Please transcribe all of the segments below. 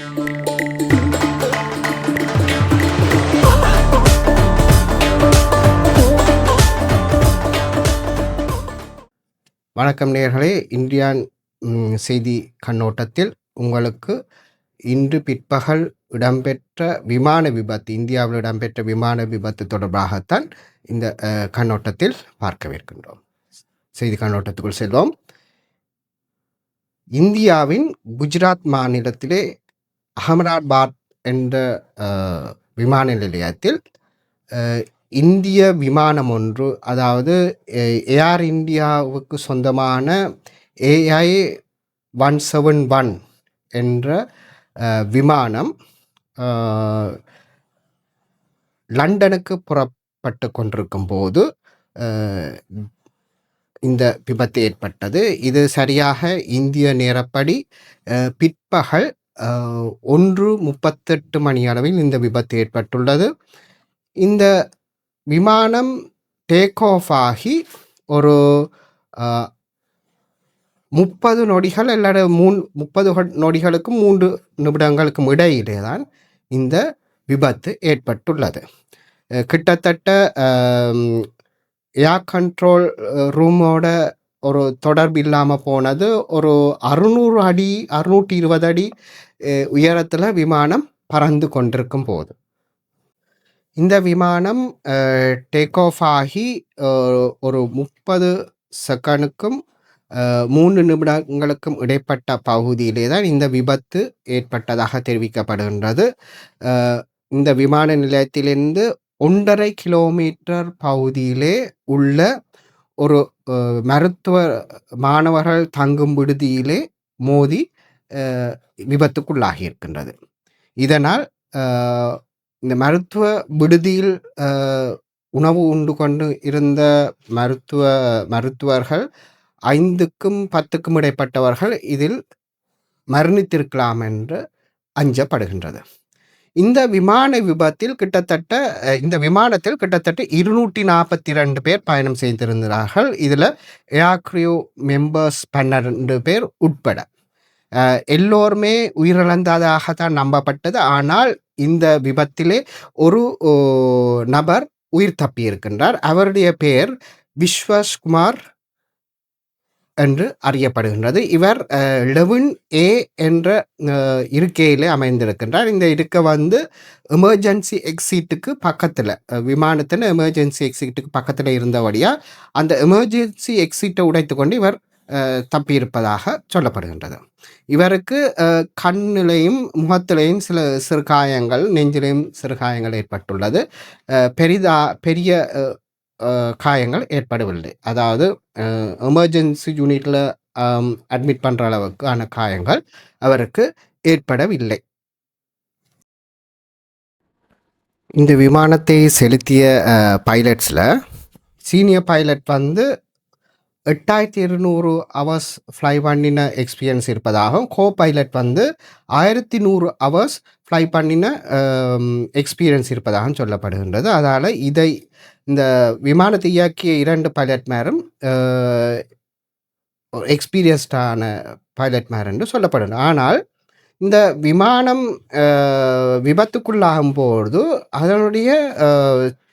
வணக்கம் நேர்களே. இந்தியான் செய்தி கண்ணோட்டத்தில் உங்களுக்கு இன்று பிற்பகல் இடம்பெற்ற விமான விபத்து இந்தியாவில் இடம்பெற்ற விமான விபத்து தொடர்பாகத்தான் இந்த கண்ணோட்டத்தில் பார்க்கவிருக்கின்றோம் செய்தி கண்ணோட்டத்துக்குள் செல்வோம். இந்தியாவின் குஜராத் மாநிலத்திலே அகமதாபாத் என்ற விமான நிலையத்தில் இந்திய விமானம் ஒன்று அதாவது ஏஆர் இந்தியாவுக்கு சொந்தமான ஏஐ ஒன் செவன் ஒன் என்ற விமானம் லண்டனுக்கு புறப்பட்டு கொண்டிருக்கும் போது இந்த விபத்து ஏற்பட்டது. இது சரியாக இந்திய நேரப்படி பிற்பகல் ஒன்று முப்பத்தெட்டு மணி அளவில் இந்த விபத்து ஏற்பட்டுள்ளது. இந்த விமானம் டேக் ஆஃப் ஆகி ஒரு முப்பது நொடிகள் அல்லது மூன் முப்பது நொடிகளுக்கும் மூன்று நிமிடங்களுக்கும் இடையிலே தான் இந்த விபத்து ஏற்பட்டுள்ளது. கிட்டத்தட்ட ஏர் கண்ட்ரோல் ரூமோட ஒரு தொடர்பு இல்லாமல் போனது ஒரு அறுநூறு அடி அறுநூற்றி இருபது அடி உயரத்தில் விமானம் பறந்து கொண்டிருக்கும் போது. இந்த விமானம் டேக் ஆஃப் ஆகி ஒரு முப்பது செகண்டுக்கும் மூன்று நிமிடங்களுக்கும் இடைப்பட்ட பகுதியிலே தான் இந்த விபத்து ஏற்பட்டதாக தெரிவிக்கப்படுகின்றது. இந்த விமான நிலையத்திலிருந்து ஒன்றரை கிலோமீட்டர் பகுதியிலே உள்ள ஒரு மருத்துவ மாணவர்கள் தங்கும் விடுதியிலே மோதி விபத்துக்குள்ளாகி இருக்கின்றது இதனால் இந்த மருத்துவ விடுதியில் உணவு உண்டு கொண்டு இருந்த மருத்துவ மருத்துவர்கள் ஐந்துக்கும் பத்துக்கும் இடைப்பட்டவர்கள் இதில் மரணித்திருக்கலாம் என்று அஞ்சப்படுகின்றது இந்த விமான விபத்தில் கிட்டத்தட்ட இந்த விமானத்தில் கிட்டத்தட்ட இருநூற்றி நாற்பத்தி ரெண்டு பேர் பயணம் செய்திருந்தார்கள். இதில் ஏக்ரியோ மெம்பர்ஸ் பன்னெண்டு பேர் உட்பட. எல்லோருமே உயிரிழந்ததாக தான் நம்பப்பட்டது. ஆனால் இந்த விபத்திலே ஒரு நபர் உயிர் தப்பியிருக்கின்றார். அவருடைய பெயர் விஸ்வஸ்குமார் என்று அறியப்படுகின்றது. இவர் லெவன் ஏ என்ற இருக்கையிலே அமைந்திருக்கின்றார். இந்த இருக்கை வந்து எமர்ஜென்சி எக்ஸிட்டுக்கு பக்கத்தில் விமானத்தின் எமர்ஜென்சி எக்ஸிட்டுக்கு பக்கத்தில் இருந்தபடியா அந்த எமர்ஜென்சி எக்ஸிட்டை உடைத்து கொண்டு இவர் தப்பியிருப்பதாக சொல்லப்படுகின்றது. இவருக்கு கண்ணிலையும் முகத்திலையும் சில சிறு காயங்கள் நெஞ்சிலையும் சிறு காயங்கள் ஏற்பட்டுள்ளது பெரிதா பெரிய காயங்கள் ஏற்படவில்லை. அதாவது எமர்ஜென்சி யூனிட்டில் அட்மிட் பண்ணுற அளவுக்கான காயங்கள் அவருக்கு ஏற்படவில்லை. இந்த விமானத்தை செலுத்திய பைலட்ஸில் சீனியர் பைலட் வந்து எட்டாயிரத்தி இருநூறு அவர்ஸ் ஃப்ளை பண்ணின எக்ஸ்பீரியன்ஸ் இருப்பதாகவும் கோ பைலட் வந்து ஆயிரத்தி நூறு அவர்ஸ் ஃப்ளை பண்ணின எக்ஸ்பீரியன்ஸ் இருப்பதாகவும் சொல்லப்படுகின்றது. அதால் இதை இந்த விமானத்தை இயக்கிய இரண்டு பைலட் மேரும் எக்ஸ்பீரியன்ஸ்டான பைலட் மேர் என்று சொல்லப்படும் ஆனால் இந்த விமானம் விபத்துக்குள்ளாகும் பொழுது அதனுடைய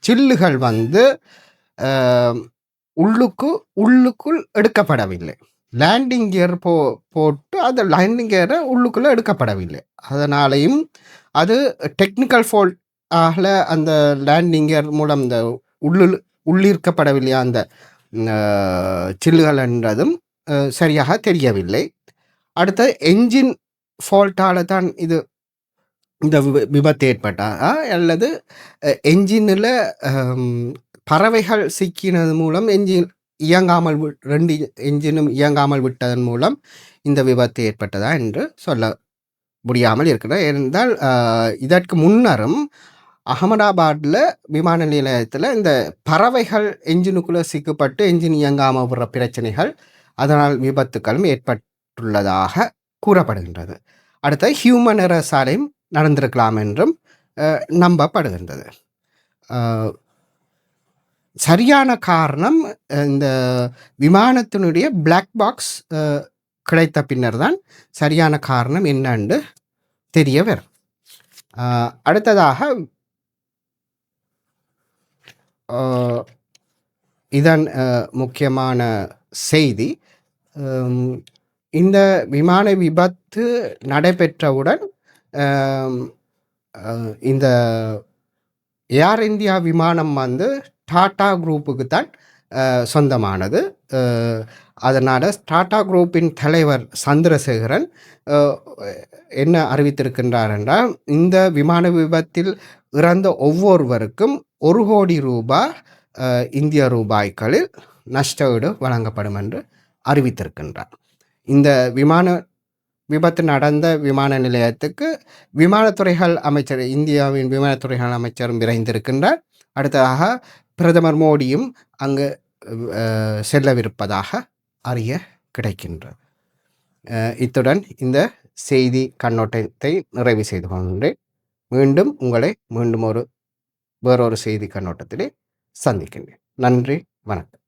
சில்லுகள் வந்து உள்ளுக்கு உள்ளுக்குள் எடுக்கப்படவில்லை. லேண்டிங் கியர் போ போட்டு அந்த லேண்டிங் கியரை உள்ளுக்குள்ளே எடுக்கப்படவில்லை. அதனாலையும் அது டெக்னிக்கல் ஃபால்ட் ஆகல அந்த லேண்டிங் கியர் மூலம் இந்த உள்ளு உள்ளிருக்கப்படவில்லையா அந்த சில்லுகள் என்றதும் சரியாக தெரியவில்லை. அடுத்து என்ஜின் ஃபால்ட்டால் தான் இது இந்த விபத்து ஏற்பட்டா அல்லது என்ஜினில் பறவைகள் சிக்கினது மூலம் என்ஜின் இயங்காமல் ரெண்டு என்ஜினும் இயங்காமல் விட்டதன் மூலம் இந்த விபத்து ஏற்பட்டதா என்று சொல்ல முடியாமல் இருக்கிறது. இருந்தால் இதற்கு முன்னரும் அகமதாபாத்தில் விமான நிலையத்தில் இந்த பறவைகள் என்ஜினுக்குள்ளே சிக்கப்பட்டு என்ஜின் இயங்காமல் விடுற பிரச்சனைகள் அதனால் விபத்துக்களும் ஏற்பட்டுள்ளதாக கூறப்படுகின்றது. அடுத்த ஹியூமன் எரர்ஸாலையும் நடந்திருக்கலாம் என்றும் நம்பப்படுகின்றது. சரியான காரணம் இந்த விமானத்தினுடைய பிளாக் பாக்ஸ் கிடைத்த பின்னர் தான் சரியான காரணம் என்னன்னு தெரிய வரும். அடுத்ததாக இதன் முக்கியமான செய்தி இந்த விமான விபத்து நடைபெற்றவுடன் இந்த ஏர் இந்தியா விமானம் வந்து டாடா குரூப்புக்கு தான் சொந்தமானது. அதனால் டாடா குரூப்பின் தலைவர் சந்திரசேகரன் என்ன அறிவித்திருக்கின்றார் என்றால் இந்த விமான விபத்தில் இறந்த ஒவ்வொருவருக்கும் ஒரு கோடி ரூபாய் இந்திய ரூபாய்களில் நஷ்டஈடு வழங்கப்படும் என்று அறிவித்திருக்கின்றார். இந்த விமான விபத்து நடந்த விமான நிலையத்துக்கு விமானத்துறைகள் அமைச்சர் இந்தியாவின் விமானத்துறைகள் அமைச்சரும் விரைந்திருக்கின்றார். அடுத்ததாக பிரதமர் மோடியும் அங்கு செல்லவிருப்பதாக அறிய கிடைக்கின்றது. இத்துடன் இந்த செய்தி கண்ணோட்டத்தை நிறைவு செய்து கொண்டேன் மீண்டும் உங்களை மீண்டும் ஒரு வேறொரு செய்தி கண்ணோட்டத்திலே சந்திக்கின்றேன். நன்றி வணக்கம்.